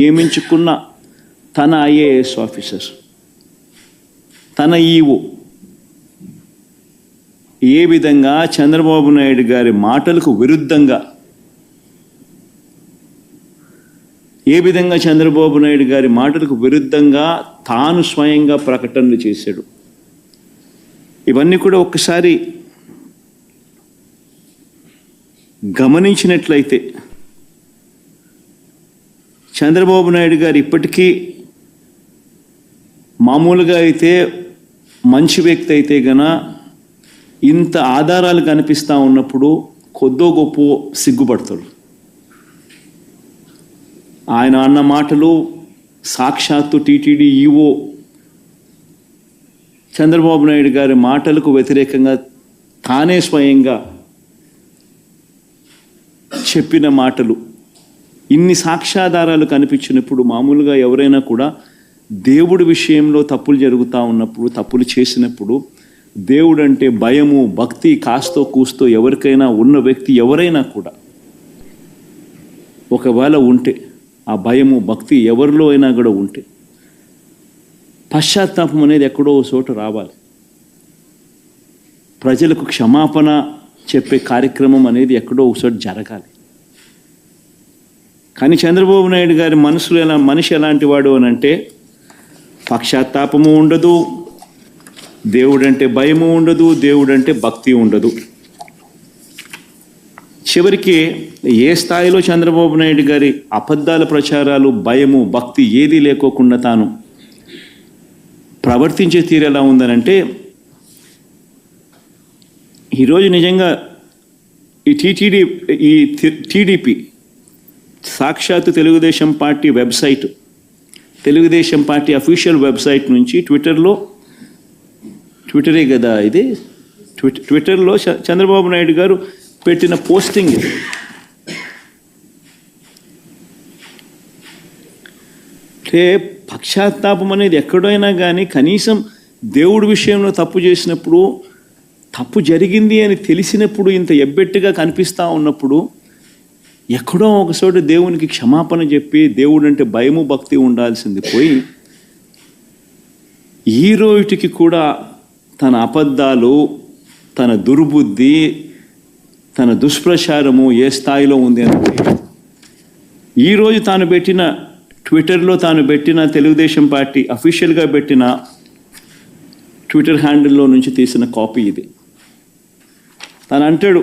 నియమించుకున్న తన IAS officer తన EO ఏ విధంగా చంద్రబాబు నాయుడు గారి మాటలకు విరుద్ధంగా ఏ విధంగా చంద్రబాబు నాయుడు గారి మాటలకు విరుద్ధంగా తాను స్వయంగా ప్రకటనలు చేశాడు. ఇవన్నీ కూడా ఒక్కసారి గమనించినట్లయితే చంద్రబాబు నాయుడు గారు ఇప్పటికీ మామూలుగా అయితే మంచి వ్యక్తి అయితే గన ఇంత ఆధారాలు కనిపిస్తూ ఉన్నప్పుడు కొద్దో గొప్ప సిగ్గుపడతాడు. ఆయన అన్న మాటలు సాక్షాత్తు టీటీడీ ఈఓ చంద్రబాబు నాయుడు గారి మాటలకు వ్యతిరేకంగా తానే స్వయంగా చెప్పిన మాటలు. ఇన్ని సాక్ష్యాధారాలు కనిపించినప్పుడు మామూలుగా ఎవరైనా కూడా దేవుడి విషయంలో తప్పులు జరుగుతూ ఉన్నప్పుడు తప్పులు చేసినప్పుడు దేవుడు అంటే భయము భక్తి కాస్తో కూస్తో ఎవరికైనా ఉన్న వ్యక్తి ఎవరైనా కూడా ఒకవేళ ఉంటే ఆ భయము భక్తి ఎవరిలో అయినా కూడా ఉంటే పశ్చాత్తాపం అనేది ఎక్కడో ఓ చోట రావాలి. ప్రజలకు క్షమాపణ చెప్పే కార్యక్రమం అనేది ఎక్కడో ఒక జరగాలి. కానీ చంద్రబాబు నాయుడు గారి మనసులో ఎలా మనిషి ఎలాంటి వాడు అని అంటే పక్షాత్తాపము ఉండదు దేవుడంటే భయము ఉండదు దేవుడంటే భక్తి ఉండదు. చివరికి ఏ స్థాయిలో చంద్రబాబు నాయుడు గారి అబద్ధాల ప్రచారాలు భయము భక్తి ఏది లేకోకుండా తాను ప్రవర్తించే తీరు ఎలా ఉందనంటే ఈరోజు నిజంగా ఈ టీటీడీ ఈ టీడీపీ సాక్షాత్తు Telugu Desam party website Telugu Desam party official website నుంచి ట్విట్టర్లో ట్విట్టరే కదా ఇది? ట్విట్ ట్విట్టర్లో చ- చంద్రబాబు నాయుడు గారు పెట్టిన పోస్టింగ్ ఇది. అంటే పక్షాత్తాపం అనేది ఎక్కడైనా కానీ కనీసం దేవుడి విషయంలో తప్పు చేసినప్పుడు తప్పు జరిగింది అని తెలిసినప్పుడు ఇంత ఎబ్బెట్టుగా కనిపిస్తూ ఉన్నప్పుడు ఎక్కడో ఒకసోటి దేవునికి క్షమాపణ చెప్పి దేవుడు అంటే భయము భక్తి ఉండాల్సింది పోయి ఈ రోజుకి కూడా తన అబద్ధాలు తన దుర్బుద్ధి తన దుష్ప్రచారము ఏ స్థాయిలో ఉంది అంటే ఈరోజు తాను పెట్టిన ట్విట్టర్లో తాను పెట్టిన తెలుగుదేశం పార్టీ అఫీషియల్గా పెట్టిన ట్విట్టర్ హ్యాండిల్లో నుంచి తీసిన కాపీ ఇది. తను అంటాడు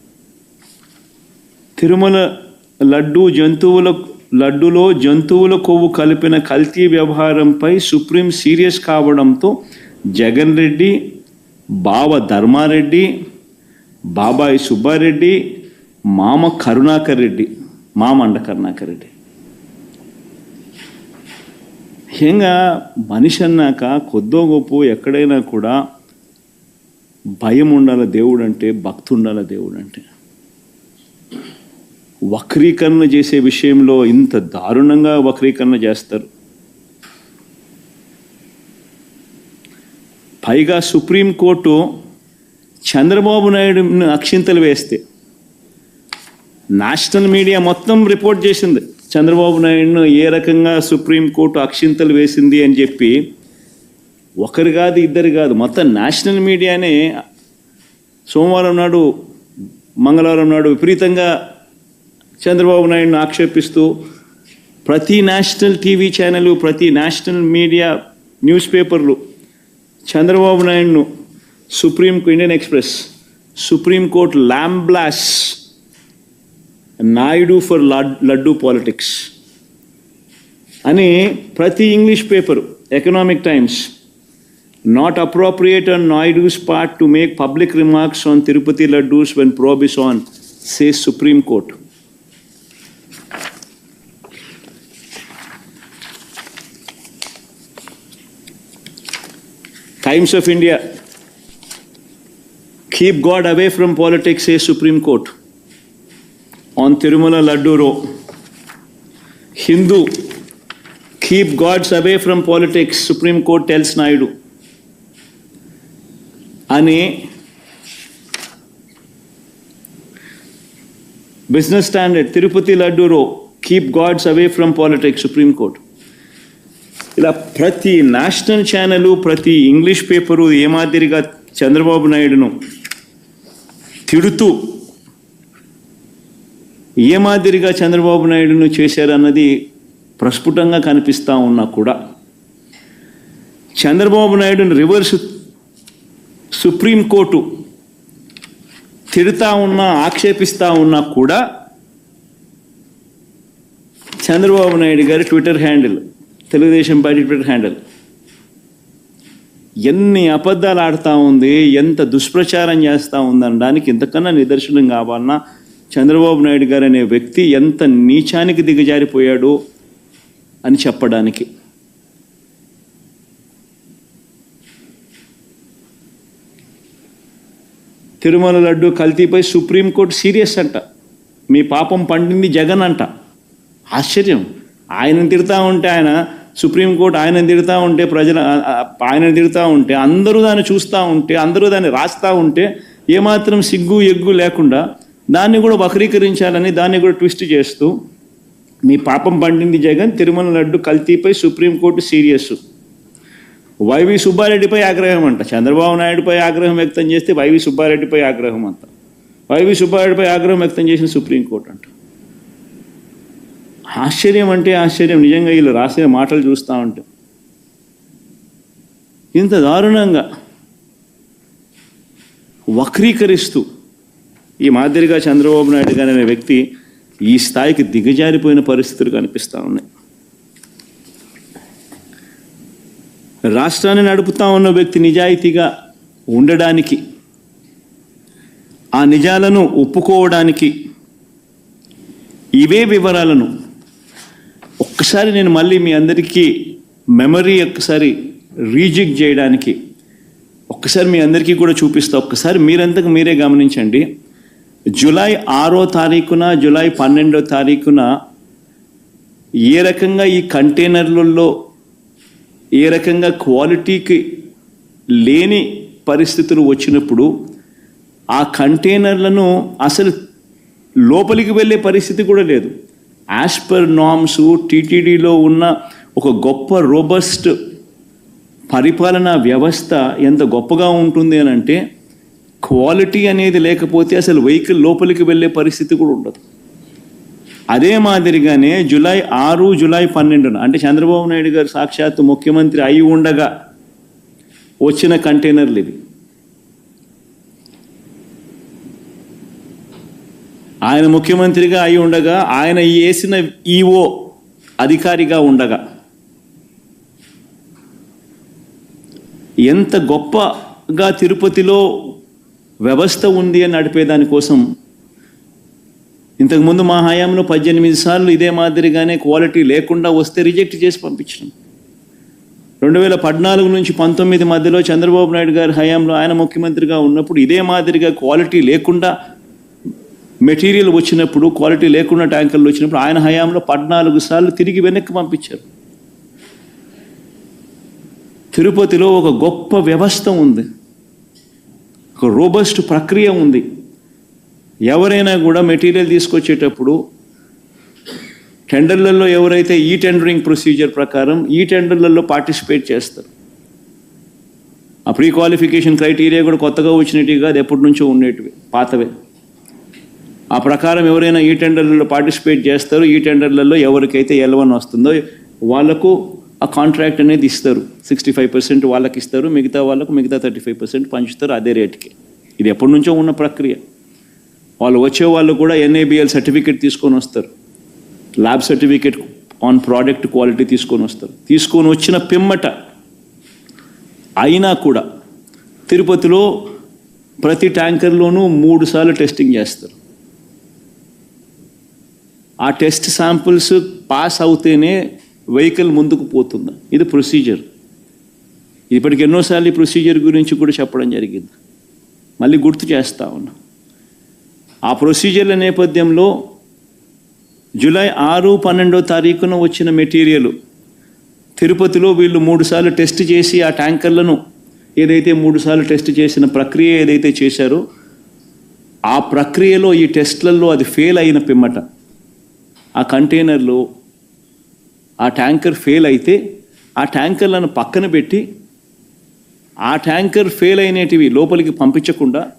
తిరుమల లడ్డు జంతువుల లడ్డులో జంతువుల కొవ్వు కలిపిన కల్తీ వ్యవహారంపై సుప్రీం సీరియస్ కావడంతో జగన్ రెడ్డి బావ ధర్మారెడ్డి బాబాయ్ సుబ్బారెడ్డి మామ కరుణాకర్ రెడ్డి మామండ కరుణాకర్ రెడ్డి. ముఖ్యంగా మనిషి అన్నాక కొద్దో గొప్ప ఎక్కడైనా కూడా భయం ఉండాలి దేవుడు అంటే భక్తి ఉండాలి దేవుడు అంటే వక్రీకరణ చేసే విషయంలో ఇంత దారుణంగా వక్రీకరణ చేస్తారు. పైగా సుప్రీంకోర్టు చంద్రబాబు నాయుడును అక్షింతలు వేస్తే నేషనల్ మీడియా మొత్తం రిపోర్ట్ చేసింది చంద్రబాబు నాయుడును ఏ రకంగా సుప్రీంకోర్టు అక్షింతలు వేసింది అని చెప్పి ఒకరు కాదు ఇద్దరు కాదు మొత్తం నేషనల్ మీడియానే సోమవారం నాడు మంగళవారం నాడు విపరీతంగా చంద్రబాబు నాయుడును ఆక్షేపిస్తూ ప్రతి నేషనల్ టీవీ ఛానల్ ప్రతి నేషనల్ మీడియా న్యూస్ పేపర్లు Chandrababu నాయుడును Supreme Indian Express Supreme Court lambasts Naidu for laddu politics అని ప్రతి English paper Economic Times not appropriate on Naidu's part to make public remarks on Tirupati laddus when probe is on says Supreme Court Times of India. Keep God away from politics, says Supreme Court. On Tirumala Laddu Row. Hindu. Keep gods away from politics, Supreme Court tells Naidu. అని business standard Tirupati laddu row keep gods away from politics supreme court ఇలా ప్రతి national channel ప్రతి English paper ఏ మాదిరిగా చంద్రబాబు నాయుడును తిడుతూ ఏ మాదిరిగా చంద్రబాబు నాయుడును చేశారన్నది ప్రస్ఫుటంగా కనిపిస్తూ ఉన్నా కూడా చంద్రబాబు నాయుడుని రివర్స్ సుప్రీంకోర్టు తిడుతూ ఉన్నా ఆక్షేపిస్తూ ఉన్నా కూడా చంద్రబాబు నాయుడు గారి Twitter handle Telugu Desam party Twitter handle. ఎన్ని అబద్ధాలు ఆడుతూ ఉంది ఎంత దుష్ప్రచారం చేస్తూ ఉందనడానికి ఇంతకన్నా నిదర్శనం కావాలన్నా చంద్రబాబు నాయుడు గారు అనే వ్యక్తి ఎంత నీచానికి దిగజారిపోయాడు అని చెప్పడానికి. తిరుమల లడ్డు కల్తీపై సుప్రీంకోర్టు సీరియస్ అంట. మీ పాపం పండింది జగన్ అంట. ఆశ్చర్యం. ఆయన తిడతా ఉంటే ఆయన సుప్రీంకోర్టు ఆయన తిడుతూ ఉంటే ప్రజల ఆయన తిడుతూ ఉంటే అందరూ దాన్ని చూస్తూ ఉంటే అందరూ దాన్ని రాస్తూ ఉంటే ఏమాత్రం సిగ్గు ఎగ్గు లేకుండా దాన్ని కూడా వక్రీకరించాలని దాన్ని కూడా ట్విస్ట్ చేస్తూ మీ పాపం పండింది జగన్ తిరుమల లడ్డు కల్తీపై సుప్రీంకోర్టు సీరియస్. వైవి సుబ్బారెడ్డిపై ఆగ్రహం అంట. చంద్రబాబు నాయుడుపై ఆగ్రహం వ్యక్తం చేస్తే వైవి సుబ్బారెడ్డిపై ఆగ్రహం అంట. వైవి సుబ్బారెడ్డిపై ఆగ్రహం వ్యక్తం చేసిన సుప్రీంకోర్టు అంట. ఆశ్చర్యం అంటే ఆశ్చర్యం. నిజంగా వీళ్ళు రాసే మాటలు చూస్తూ ఉంటే. ఇంత దారుణంగా వక్రీకరిస్తూ ఈ మాదిరిగా చంద్రబాబు నాయుడు గారు అనే వ్యక్తి ఈ స్థాయికి దిగజారిపోయిన పరిస్థితులు కనిపిస్తూ ఉన్నాయి. రాష్ట్రాన్ని నడుపుతా ఉన్న వ్యక్తి నిజాయితీగా ఉండడానికి ఆ నిజాలను ఒప్పుకోవడానికి ఇవే వివరాలను ఒక్కసారి నేను మళ్ళీ మీ అందరికీ మెమరీ ఒక్కసారి రీజిక్ చేయడానికి ఒక్కసారి మీ అందరికీ కూడా చూపిస్తా. ఒక్కసారి మీరంతకు మీరే గమనించండి. జూలై ఆరో తారీఖున జూలై పన్నెండో తారీఖున ఏ రకంగా ఈ కంటైనర్లలో ఏ రకంగా క్వాలిటీకి లేని పరిస్థితులు వచ్చినప్పుడు ఆ కంటైనర్లను అసలు లోపలికి వెళ్ళే పరిస్థితి కూడా లేదు. యాస్పర్ నామ్స్ టీటీడీలో ఉన్న ఒక గొప్ప రోబస్ట్ పరిపాలనా వ్యవస్థ ఎంత గొప్పగా ఉంటుంది అని అంటే క్వాలిటీ అనేది లేకపోతే అసలు వెహికల్ లోపలికి వెళ్ళే పరిస్థితి కూడా ఉండదు. అదే మాదిరిగానే జులై ఆరు జులై పన్నెండున అంటే చంద్రబాబు నాయుడు గారు సాక్షాత్తు ముఖ్యమంత్రి అయి ఉండగా వచ్చిన కంటైనర్లు ఇవి. ఆయన ముఖ్యమంత్రిగా అయి ఉండగా ఆయన వేసిన ఈఓ అధికారిగా ఉండగా. ఎంత గొప్పగా తిరుపతిలో వ్యవస్థ ఉంది అని నడిపేదానికోసం ఇంతకుముందు మా హయాంలో పద్దెనిమిది సార్లు ఇదే మాదిరిగానే క్వాలిటీ లేకుండా వస్తే రిజెక్ట్ చేసి పంపించడం. రెండు వేల పద్నాలుగు నుంచి పంతొమ్మిది మధ్యలో చంద్రబాబు నాయుడు గారి హయాంలో ఆయన ముఖ్యమంత్రిగా ఉన్నప్పుడు ఇదే మాదిరిగా క్వాలిటీ లేకుండా మెటీరియల్ వచ్చినప్పుడు క్వాలిటీ లేకుండా ట్యాంకర్లు వచ్చినప్పుడు ఆయన హయాంలో పద్నాలుగు సార్లు తిరిగి వెనక్కి పంపించారు. తిరుపతిలో ఒక గొప్ప వ్యవస్థ ఉంది. ఒక రోబస్ట్ ప్రక్రియ ఉంది. ఎవరైనా కూడా మెటీరియల్ తీసుకొచ్చేటప్పుడు టెండర్లలో ఎవరైతే ఈ టెండరింగ్ ప్రొసీజర్ ప్రకారం ఈ టెండర్లలో పార్టిసిపేట్ చేస్తారు. ఆ ప్రీ క్వాలిఫికేషన్ క్రైటీరియా కూడా కొత్తగా వచ్చినట్టుగా కాదు ఎప్పటి నుంచో ఉండేటివి పాతవే. ఆ ప్రకారం ఎవరైనా ఈ టెండర్లలో పార్టిసిపేట్ చేస్తారు ఈ టెండర్లలో ఎవరికైతే ఎలవన్ వస్తుందో వాళ్ళకు ఆ కాంట్రాక్ట్ అనేది ఇస్తారు. సిక్స్టీ ఫైవ్ పర్సెంట్ వాళ్ళకి ఇస్తారు మిగతా వాళ్ళకు మిగతా థర్టీ ఫైవ్ పర్సెంట్ పంచుతారు అదే రేట్కి. ఇది ఎప్పటి నుంచో ఉన్న ప్రక్రియ. వాళ్ళు వచ్చే వాళ్ళు కూడా ఎన్ఏబిఎల్ సర్టిఫికేట్ తీసుకొని వస్తారు. Lab certificate on product quality తీసుకొని వస్తారు. తీసుకొని వచ్చిన పిమ్మట అయినా కూడా తిరుపతిలో ప్రతి ట్యాంకర్లోనూ మూడు సార్లు టెస్టింగ్ చేస్తారు. ఆ టెస్ట్ శాంపుల్స్ పాస్ అవుతేనే వెహికల్ ముందుకు పోతుంది. ఇది ప్రొసీజర్. ఇప్పటికి ఎన్నోసార్లు ఈ ప్రొసీజర్ గురించి కూడా చెప్పడం జరిగింది. మళ్ళీ గుర్తు చేస్తా ఉన్నా. ఆ ప్రొసీజర్ల నేపథ్యంలో జూలై ఆరు పన్నెండో తారీఖున వచ్చిన మెటీరియల్ తిరుపతిలో వీళ్ళు మూడుసార్లు టెస్ట్ చేసి ఆ ట్యాంకర్లను ఏదైతే మూడుసార్లు టెస్ట్ చేసిన ప్రక్రియ ఏదైతే చేశారో ఆ ప్రక్రియలో ఈ టెస్ట్లలో అది ఫెయిల్ అయిన పిమ్మట. ఆ కంటైనర్లో ఆ ట్యాంకర్ ఫెయిల్ అయితే ఆ ట్యాంకర్లను పక్కన పెట్టి ఆ ట్యాంకర్ ఫెయిల్ అయినటివి లోపలికి పంపించకుండా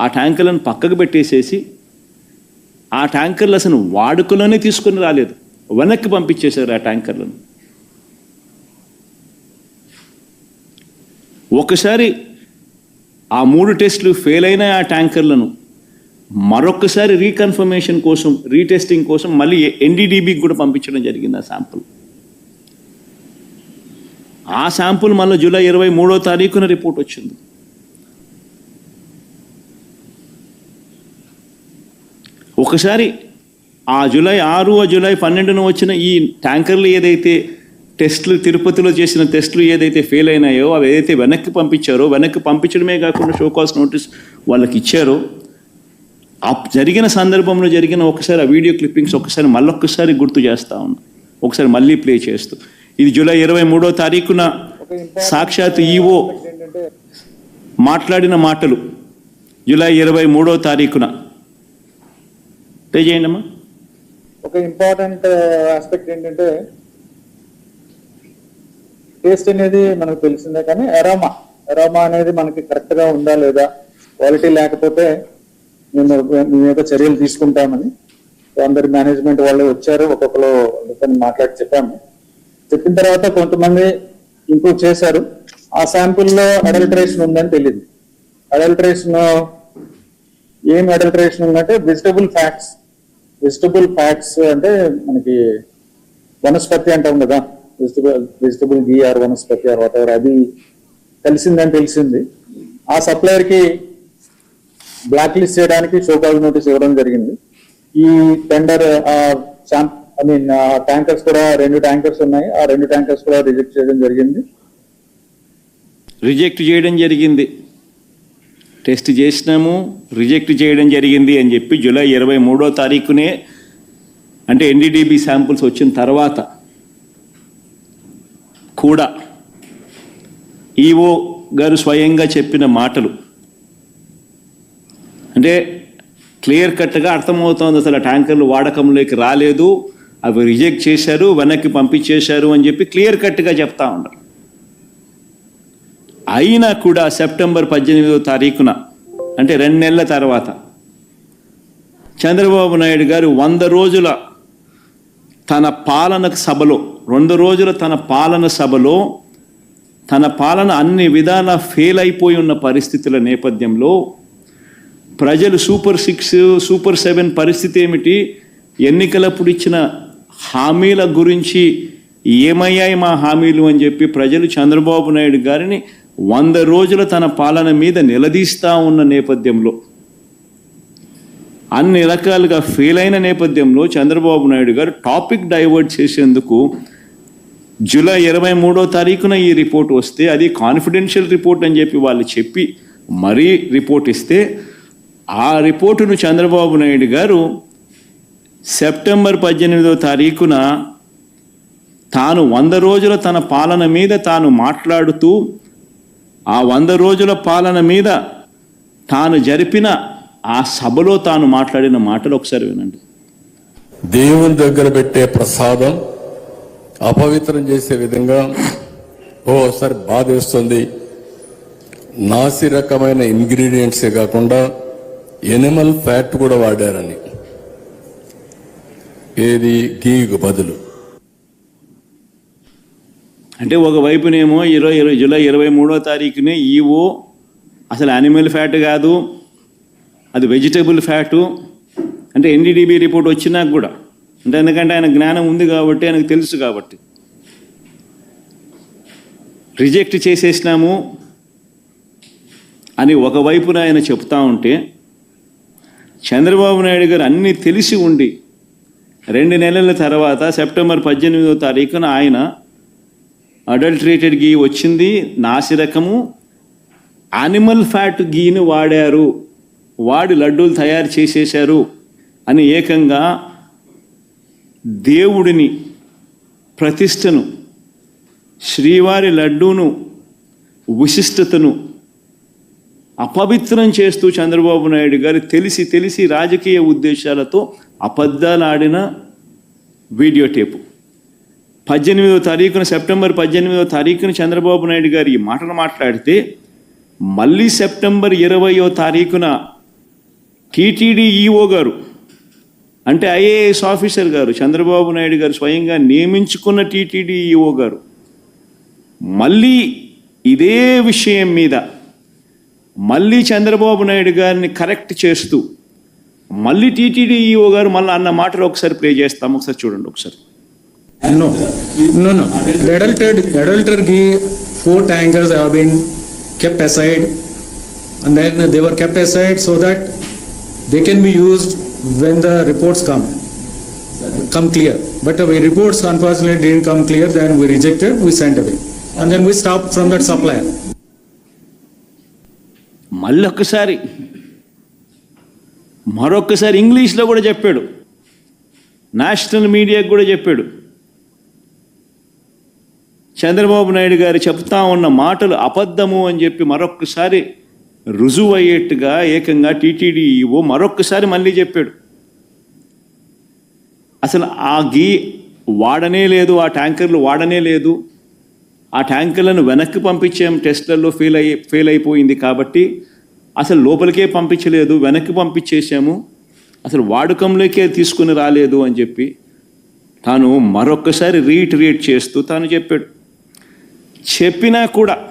ఆ ట్యాంకర్లను పక్కకు పెట్టేసేసి ఆ ట్యాంకర్లు అసలు వాడుకలోనే తీసుకొని రాలేదు. వెనక్కి పంపించేశారు ఆ ట్యాంకర్లను. ఒకసారి ఆ మూడు టెస్టులు ఫెయిల్ అయిన ఆ ట్యాంకర్లను. మరొకసారి రీకన్ఫర్మేషన్ కోసం రీటెస్టింగ్ కోసం మళ్ళీ ఎన్డీడీబీకి కూడా పంపించడం జరిగింది ఆ శాంపుల్ ఆ శాంపుల్ మళ్ళీ జూలై ఇరవై మూడో తారీఖున రిపోర్ట్ వచ్చింది. ఒకసారి ఆ జూలై ఆరు ఆ జూలై పన్నెండున వచ్చిన ఈ ట్యాంకర్లు ఏదైతే టెస్టులు తిరుపతిలో చేసిన టెస్టులు ఏదైతే ఫెయిల్ అయినాయో అవి ఏదైతే వెనక్కి పంపించారో వెనక్కి పంపించడమే కాకుండా షోకాస్ నోటీస్ వాళ్ళకి ఇచ్చారో ఆ జరిగిన సందర్భంలో జరిగిన ఒకసారి ఆ వీడియో క్లిప్పింగ్స్ ఒకసారి మళ్ళొక్కసారి గుర్తు చేస్తా ఉన్నా. ఒకసారి మళ్ళీ ప్లే చేస్తూ. ఇది జూలై ఇరవై మూడో తారీఖున సాక్షాత్ ఈఓ ఏంటంటే మాట్లాడిన మాటలు జూలై ఇరవై మూడో తారీఖున. ప్లే చేయండి అమ్మా. ఒక ఇంపార్టెంట్ ఆస్పెక్ట్ ఏంటంటే టేస్ట్ అనేది మనకు తెలిసిందే కానీ ఎరోమా ఎరోమా అనేది మనకి కరెక్ట్గా ఉందా లేదా? క్వాలిటీ లేకపోతే మేము మీ మీద చర్యలు తీసుకుంటామని అందరి మేనేజ్మెంట్ వాళ్ళు వచ్చారు ఒక్కొక్కరు వాళ్ళతో మాట్లాడి చెప్పాము. చెప్పిన తర్వాత కొంతమంది ఇంప్రూవ్ చేశారు. ఆ శాంపుల్లో అడల్టరేషన్ ఉందని తెలియదు. అడల్టరేషన్ ఏం అడల్టరేషన్ ఉందంటే వెజిటబుల్ ఫ్యాట్స్ వెజిటబుల్ ఫ్యాట్స్ అంటే మనకి వనస్పతి అంటాం కదా. వెజిటబుల్ వెజిటబుల్ గీ ఆర్ వనస్పతి ఆర్ వాట్ అది కలిసిందని తెలిసింది. ఆ సప్లయర్కి బ్లాక్ లిస్ట్ చేయడానికి షోకాజ్ నోటీస్ ఇవ్వడం జరిగింది. ఈ టెండర్ ఐ మీన్ ట్యాంకర్స్ కూడా రెండు ట్యాంకర్స్ ఉన్నాయి. ఆ రెండు ట్యాంకర్స్ కూడా రిజెక్ట్ చేయడం జరిగింది. రిజెక్ట్ చేయడం జరిగింది. టెస్ట్ చేసినాము రిజెక్ట్ చేయడం జరిగింది అని చెప్పి జూలై ఇరవై మూడో తారీఖునే అంటే ఎన్డీడీబీ శాంపుల్స్ వచ్చిన తర్వాత కూడా ఈఓ గారు స్వయంగా చెప్పిన మాటలు అంటే క్లియర్ కట్గా అర్థమవుతోంది అసలు ట్యాంకర్లు వాడకంలోకి రాలేదు అవి రిజెక్ట్ చేశారు వెనక్కి పంపించేశారు అని చెప్పి క్లియర్ కట్గా చెప్తా ఉన్నారు. అయినా కూడా సెప్టెంబర్ పద్దెనిమిదో తారీఖున అంటే రెండు నెలల తర్వాత చంద్రబాబు నాయుడు గారు వంద రోజుల తన పాలన సభలో రెండు రోజుల తన పాలన సభలో తన పాలన అన్ని విధాల ఫెయిల్ అయిపోయి ఉన్న పరిస్థితుల నేపథ్యంలో ప్రజలు సూపర్ సిక్స్ సూపర్ సెవెన్ పరిస్థితి ఏమిటి? ఎన్నికలప్పుడు ఇచ్చిన హామీల గురించి ఏమయ్యాయి మా హామీలు అని చెప్పి ప్రజలు చంద్రబాబు నాయుడు గారిని వంద రోజుల తన పాలన మీద నిలదీస్తా ఉన్న నేపథ్యంలో అన్ని రకాలుగా ఫెయిల్ అయిన నేపథ్యంలో చంద్రబాబు నాయుడు గారు టాపిక్ డైవర్ట్ చేసేందుకు జూలై ఇరవై మూడో తారీఖున ఈ రిపోర్ట్ వస్తే అది కాన్ఫిడెన్షియల్ రిపోర్ట్ అని చెప్పి వాళ్ళు చెప్పి మరీ రిపోర్ట్ ఇస్తే ఆ రిపోర్టును చంద్రబాబు నాయుడు గారు సెప్టెంబర్ పద్దెనిమిదో తారీఖున తాను వంద రోజుల తన పాలన మీద తాను మాట్లాడుతూ ఆ వంద రోజుల పాలన మీద తాను జరిపిన ఆ సభలో తాను మాట్లాడిన మాటలు ఒకసారి వినండి. దేవుని దగ్గర పెట్టే ప్రసాదం అపవిత్రం చేసే విధంగా ఓసారి బాధేస్తుంది. నాసి రకమైన ఇంగ్రీడియంట్సే కాకుండా ఎనిమల్ ఫ్యాట్ కూడా వాడారని. ఏది? గీకు బదులు. అంటే ఒకవైపునేమో ఇరవై ఇరవై జూలై ఇరవై మూడో తారీఖునే ఈవో అసలు యానిమల్ ఫ్యాట్ కాదు అది వెజిటబుల్ ఫ్యాటు. అంటే ఎన్డీడీబీ రిపోర్ట్ వచ్చినాక కూడా అంటే ఎందుకంటే ఆయన జ్ఞానం ఉంది కాబట్టి ఆయనకు తెలుసు కాబట్టి. రిజెక్ట్ చేసేసినాము అని ఒకవైపున ఆయన చెప్తా ఉంటే చంద్రబాబు నాయుడు గారు అన్నీ తెలిసి ఉండి రెండు నెలల తర్వాత సెప్టెంబర్ పద్దెనిమిదో తారీఖున ఆయన అడల్ట్రేటెడ్ గీ వచ్చింది నాసి రకము యానిమల్ ఫ్యాట్ గీని వాడారు వాడి లడ్డూలు తయారు చేసేశారు అని ఏకంగా దేవుడిని ప్రతిష్టను శ్రీవారి లడ్డూను విశిష్టతను అపవిత్రం చేస్తూ చంద్రబాబు నాయుడు గారు తెలిసి తెలిసి రాజకీయ ఉద్దేశాలతో అబద్ధాలాడిన వీడియో టేపు. పద్దెనిమిదో తారీఖున సెప్టెంబర్ పద్దెనిమిదవ తారీఖున చంద్రబాబు నాయుడు గారు ఈ మాటలు మాట్లాడితే మళ్ళీ సెప్టెంబర్ ఇరవయో తారీఖున టీటీడీ ఈఓ గారు అంటే ఐఏఎస్ ఆఫీసర్ గారు చంద్రబాబు నాయుడు గారు స్వయంగా నియమించుకున్న టీటీడీ ఈఓ గారు మళ్ళీ ఇదే విషయం మీద మళ్ళీ చంద్రబాబు నాయుడు గారిని కరెక్ట్ చేస్తూ మళ్ళీ టీటీడీఈఓ గారు మళ్ళీ అన్న మాటలు ఒకసారి ప్లే చేస్తాం ఒకసారి చూడండి ఒకసారి No, no, no. The adulterated, adulterated ghee, four tankers have been kept aside, and then they were kept aside so that they can be used when the reports come, come clear. But the reports unfortunately didn't come clear, then we rejected, we sent away. And then we stopped from that supplier. మళ్ళొక్కసారి మరొకసారి మరొక్కసారి ఇంగ్లీష్లో కూడా చెప్పాడు. National మీడియాకు కూడా చెప్పాడు. చంద్రబాబు నాయుడు గారు చెప్తా ఉన్న మాటలు అబద్ధము అని చెప్పి మరొక్కసారి రుజువు అయ్యేట్టుగా ఏకంగా టీటీడీ ఈవో మరొక్కసారి మళ్ళీ చెప్పాడు. అసలు ఆ గీ వాడనే లేదు ఆ ట్యాంకర్లు వాడనే లేదు. ఆ ట్యాంకర్లను వెనక్కి పంపించాం టెస్ట్లలో ఫెయిల్ అయ్యి ఫెయిల్ అయిపోయింది కాబట్టి అసలు లోపలికే పంపించలేదు వెనక్కి పంపించేసాము అసలు వాడకంలోకే తీసుకుని రాలేదు అని చెప్పి తాను మరొక్కసారి రీట్రీట్ చేస్తూ తాను చెప్పాడు. చెప్పినా కూడా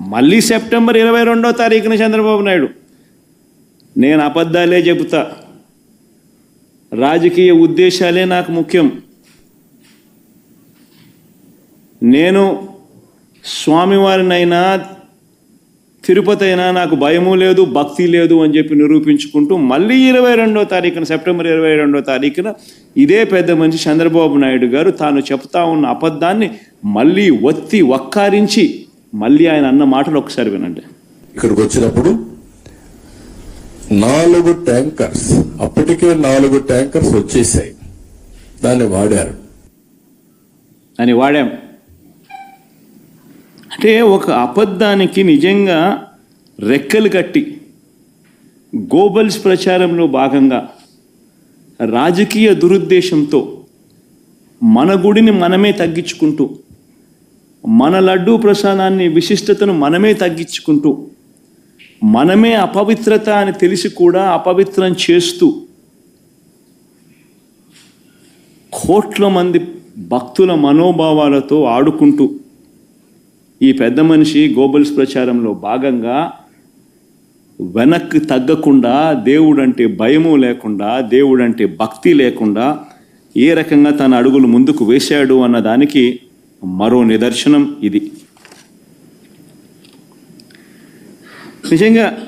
మళ్ళీ సెప్టెంబర్ ఇరవై రెండో తారీఖున చంద్రబాబు నాయుడు నేను అబద్ధాలే చెబుతా. రాజకీయ ఉద్దేశాలే నాకు ముఖ్యం. నేను స్వామివారినైనా తిరుపతి అయినా నాకు భయము లేదు భక్తి లేదు అని చెప్పి నిరూపించుకుంటూ మళ్ళీ ఇరవై రెండో తారీఖున సెప్టెంబర్ ఇరవై రెండో తారీఖున ఇదే పెద్ద మనిషి చంద్రబాబు నాయుడు గారు తాను చెప్తా ఉన్న అబద్ధాన్ని మళ్ళీ ఒత్తి వక్కారించి మళ్ళీ ఆయన అన్న మాటలు ఒకసారి వినండి. ఇక్కడికి వచ్చినప్పుడు నాలుగు ట్యాంకర్స్ అప్పటికే నాలుగు ట్యాంకర్స్ వచ్చేసాయి. దాన్ని వాడారు. అని వాడాం. అంటే ఒక అబద్ధానికి నిజంగా రెక్కలు కట్టి గోబల్స్ ప్రచారంలో భాగంగా రాజకీయ దురుద్దేశంతో మన గుడిని మనమే తగ్గించుకుంటూ మన లడ్డూ ప్రసాదాన్ని విశిష్టతను మనమే తగ్గించుకుంటూ మనమే అపవిత్రత అని తెలిసి కూడా అపవిత్రం చేస్తూ కోట్ల మంది భక్తుల మనోభావాలతో ఆడుకుంటూ ఈ పెద్ద మనిషి గోబల్స్ ప్రచారంలో భాగంగా వెనక్కి తగ్గకుండా దేవుడంటే భయము లేకుండా దేవుడంటే భక్తి లేకుండా ఏ రకంగా తన అడుగులు ముందుకు వేశాడు అన్న దానికి మరో నిదర్శనం ఇది. నిజంగా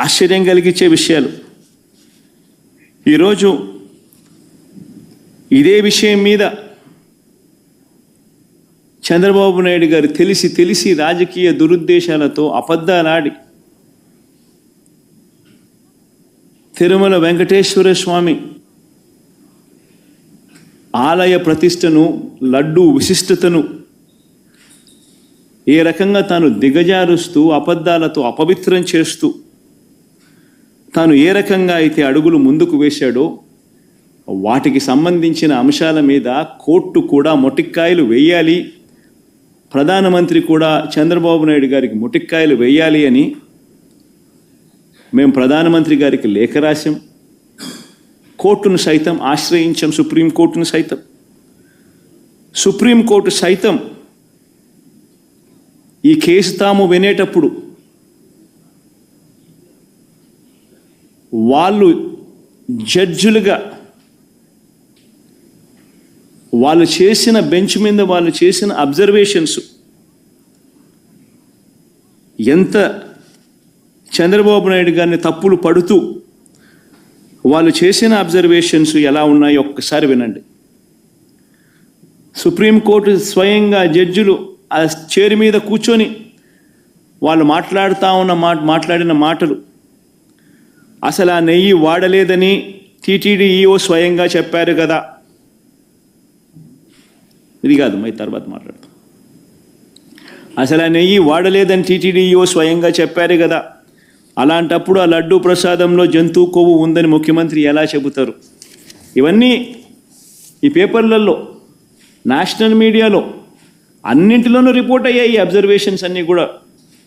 ఆశ్చర్యం కలిగించే విషయాలు. ఈరోజు ఇదే విషయం మీద చంద్రబాబు నాయుడు గారు తెలిసి తెలిసి రాజకీయ దురుద్దేశాలతో అబద్ధాలాడి తిరుమల వెంకటేశ్వర స్వామి ఆలయ ప్రతిష్టను లడ్డు విశిష్టతను ఏ రకంగా తాను దిగజారుస్తూ అబద్ధాలతో అపవిత్రం చేస్తూ తాను ఏ రకంగా అయితే అడుగులు ముందుకు వేశాడో వాటికి సంబంధించిన అంశాల మీద కోర్టు కూడా మొటిక్కాయలు వేయాలి. ప్రధానమంత్రి కూడా చంద్రబాబు నాయుడు గారికి ముటిక్కాయలు వేయాలి అని మేము ప్రధానమంత్రి గారికి లేఖ రాశాం. కోర్టును సైతం ఆశ్రయించాం సుప్రీంకోర్టును సైతం. సుప్రీంకోర్టు సైతం ఈ కేసు తాము వినేటప్పుడు వాళ్ళు జడ్జులుగా వాళ్ళు చేసిన బెంచ్ మీద వాళ్ళు చేసిన అబ్జర్వేషన్స్ ఎంత చంద్రబాబు నాయుడు గారిని తప్పులు పడుతూ వాళ్ళు చేసిన అబ్జర్వేషన్స్ ఎలా ఉన్నాయో ఒక్కసారి వినండి. సుప్రీంకోర్టు స్వయంగా జడ్జిలు ఆ చైర్ మీద కూర్చొని వాళ్ళు మాట్లాడుతూ ఉన్న మాట మాట్లాడిన మాటలు. అసలు ఆ నెయ్యి వాడలేదని టీటీడీ ఈఓ స్వయంగా చెప్పారు కదా. ఇది కాదు మరి తర్వాత మాట్లాడతాం. అసలు ఆ నెయ్యి వాడలేదని టీటీడీఓ స్వయంగా చెప్పారు కదా. అలాంటప్పుడు ఆ లడ్డూ ప్రసాదంలో జంతువు కొవ్వు ఉందని ముఖ్యమంత్రి ఎలా చెబుతారు? ఇవన్నీ ఈ పేపర్లలో నేషనల్ మీడియాలో అన్నింటిలోనూ రిపోర్ట్ అయ్యాయి ఈ అబ్జర్వేషన్స్ అన్నీ కూడా.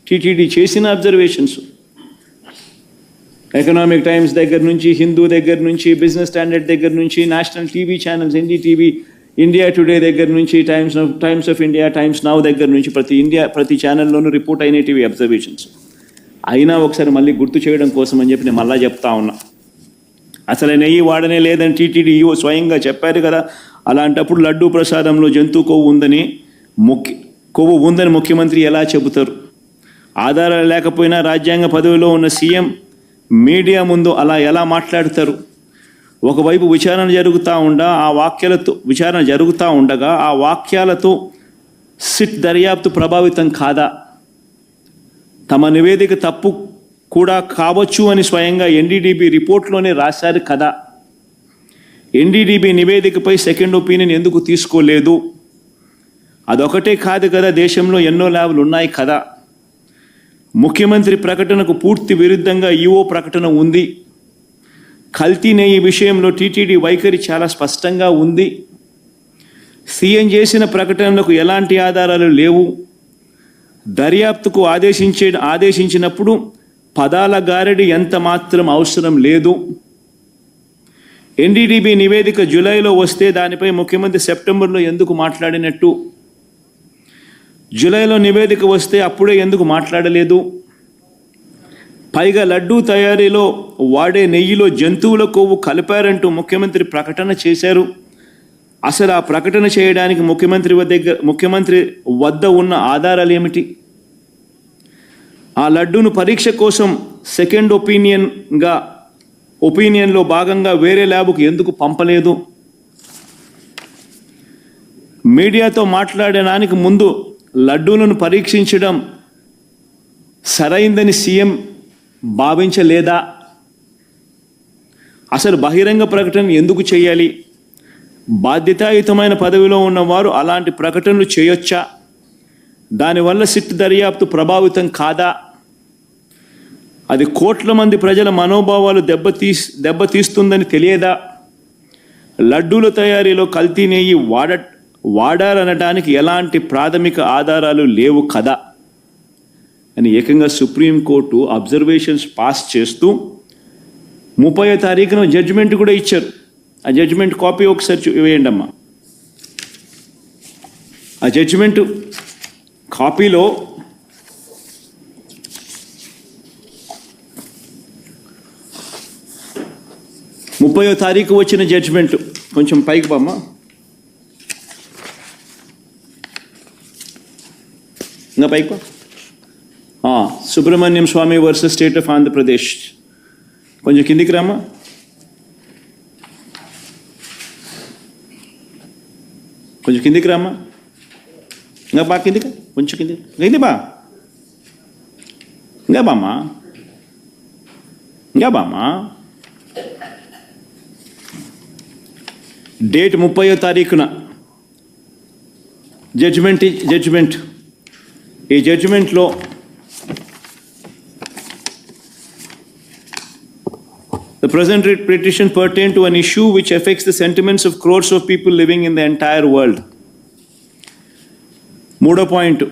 టీటీడీ చేసిన అబ్జర్వేషన్స్. ఎకనామిక్ టైమ్స్ దగ్గర నుంచి హిందూ దగ్గర నుంచి బిజినెస్ స్టాండర్డ్ దగ్గర నుంచి national TV channels NDTV India Today దగ్గర నుంచి Times Times of India Times Now దగ్గర నుంచి ప్రతి ఇండియా ప్రతి ఛానల్లోనూ రిపోర్ట్ అయినటివి అబ్జర్వేషన్స్ అయినా ఒకసారి మళ్ళీ గుర్తు చేయడం కోసం అని చెప్పి నేను మళ్ళా చెప్తా ఉన్నా. అసలు నెయ్యి వాడనే లేదని టీటీడీ స్వయంగా చెప్పారు కదా అలాంటప్పుడు లడ్డూ ప్రసాదంలో జంతు కొవ్వు ఉందని ముఖ్య కొవ్వు ఉందని ముఖ్యమంత్రి ఎలా చెబుతారు? ఆధారాలు లేకపోయినా రాజ్యాంగ పదవిలో ఉన్న సీఎం మీడియా ముందు అలా ఎలా మాట్లాడతారు? ఒకవైపు విచారణ జరుగుతూ ఉండగా ఆ వాక్యాలతో విచారణ జరుగుతూ ఉండగా ఆ వాక్యాలతో సిట్ దర్యాప్తు ప్రభావితం కాదా? తమ నివేదిక తప్పు కూడా కావచ్చు అని స్వయంగా ఎన్డీడీబీ రిపోర్ట్లోనే రాశారు కదా. ఎన్డీడీబీ నివేదికపై సెకండ్ ఒపీనియన్ ఎందుకు తీసుకోలేదు? అదొకటే కాదు కదా దేశంలో ఎన్నో ల్యాబ్లు ఉన్నాయి కదా. ముఖ్యమంత్రి ప్రకటనకు పూర్తి విరుద్ధంగా ఈఓ ప్రకటన ఉంది. కల్తీనే ఈ విషయంలో టీటీడీ వైఖరి చాలా స్పష్టంగా ఉంది. సీఎం చేసిన ప్రకటనలకు ఎలాంటి ఆధారాలు లేవు. దర్యాప్తుకు ఆదేశించే ఆదేశించినప్పుడు పదాల గారడి ఎంత మాత్రం అవసరం లేదు. ఎన్డీడీబీ నివేదిక జూలైలో వస్తే దానిపై ముఖ్యమంత్రి సెప్టెంబర్లో ఎందుకు మాట్లాడినట్టు. జూలైలో నివేదిక వస్తే అప్పుడే ఎందుకు మాట్లాడలేదు. పైగా లడ్డూ తయారీలో వాడే నెయ్యిలో జంతువుల కొవ్వు కలిపారంటూ ముఖ్యమంత్రి ప్రకటన చేశారు. అసలు ఆ ప్రకటన చేయడానికి ముఖ్యమంత్రి దగ్గర ముఖ్యమంత్రి వద్ద ఉన్న ఆధారాలు ఏమిటి? ఆ లడ్డూను పరీక్ష కోసం సెకండ్ ఒపీనియన్గా ఒపీనియన్లో భాగంగా వేరే ల్యాబ్కు ఎందుకు పంపలేదు? మీడియాతో మాట్లాడడానికి ముందు లడ్డూలను పరీక్షించడం సరైందని సీఎం భావించలేదా? అసలు బహిరంగ ప్రకటన ఎందుకు చేయాలి? బాధ్యతాయుతమైన పదవిలో ఉన్నవారు అలాంటి ప్రకటనలు చేయొచ్చా? దానివల్ల సిట్ దర్యాప్తు ప్రభావితం కాదా? అది కోట్ల మంది ప్రజల మనోభావాలు దెబ్బతీ దెబ్బతీస్తుందని తెలియదా? లడ్డూల తయారీలో కల్తీ నెయ్యి వాడ వాడారనడానికి ఎలాంటి ప్రాథమిక ఆధారాలు లేవు కదా? అని ఏకంగా సుప్రీంకోర్టు అబ్జర్వేషన్స్ పాస్ చేస్తూ ముప్పై తారీఖున జడ్జిమెంట్ కూడా ఇచ్చారు. ఆ జడ్జిమెంట్ కాపీ ఒకసారి వేయండి అమ్మా. ఆ జడ్జిమెంట్ కాపీలో ముప్పయో తారీఖు వచ్చిన జడ్జిమెంట్. కొంచెం పైకి బామ్మ ఇంకా పైకి బా. Subramanian Swamy versus State of Andhra Pradesh కొంచెం కిందికి రామా కొంచెం కిందికి రామా ఇంకా బా కిందికి కొంచెం కిందికి. కింది బా. ఇంకా బామ్మా. ఇంకా బామ్మా. డేట్ ముప్పయో తారీఖున. Judgment judgment. ఈ జడ్జిమెంట్లో The present petition pertains to an issue which affects the sentiments of crores of people living in the entire world. Moda point